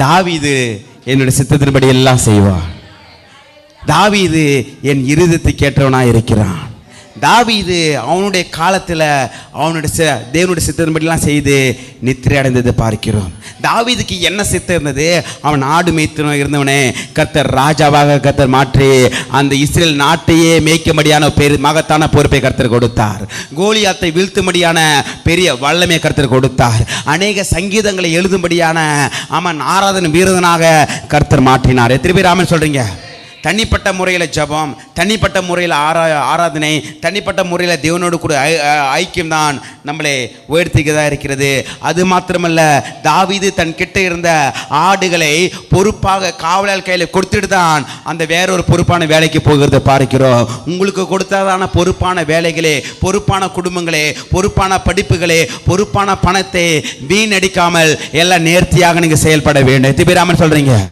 தாவிது என்னுடைய சித்தத்தின்படி எல்லாம் செய்வான் தாவிது என் இருதத்தை கேட்டவனாக இருக்கிறான். தாவிது அவனுடைய காலத்தில் அவனுடைய சி- தேவனுடைய சித்தத்தின்படிலாம் செய்து நித்திரை அடைந்ததை பார்க்கிறோம். தாவீதுக்கு என்ன சித்தம் இருந்தது? அவன் ஆடு மேய்த்தன இருந்தவனே கர்த்தர் ராஜாவாக கர்த்தர் மாற்றி அந்த இஸ்ரேல் நாட்டையே மேய்க்கும்படியான பெரு மகத்தான பொறுப்பை கர்த்தர் கொடுத்தார். கோலியாத்தை வீழ்த்தும்படியான பெரிய வல்லமை கர்த்தர் கொடுத்தார். அநேக சங்கீதங்களை எழுதும்படியான அவன் ஆராதனை வீரதனாக கர்த்தர் மாற்றினார். எத்தனை பேர் ஆமன் சொல்றீங்க? தனிப்பட்ட முறையில் ஜபம் தனிப்பட்ட முறையில் ஆரா ஆராதனை தனிப்பட்ட முறையில் தேவனோடு கூட ஐ- தான் நம்மளை உயர்த்திக்கதாக இருக்கிறது. அது மாத்திரமல்ல தாவீது தன் கிட்ட இருந்த ஆடுகளை பொறுப்பாக காவலர் கையில் கொடுத்துட்டு தான் அந்த வேறொரு பொறுப்பான வேலைக்கு போகிறத பார்க்கிறோம். உங்களுக்கு கொடுத்ததான பொறுப்பான வேலைகளே பொறுப்பான குடும்பங்களே பொறுப்பான படிப்புகளே பொறுப்பான பணத்தை வீணடிக்காமல் எல்லாம் நேர்த்தியாக நீங்கள் செயல்பட வேண்டும். எத்தனை சொல்கிறீங்க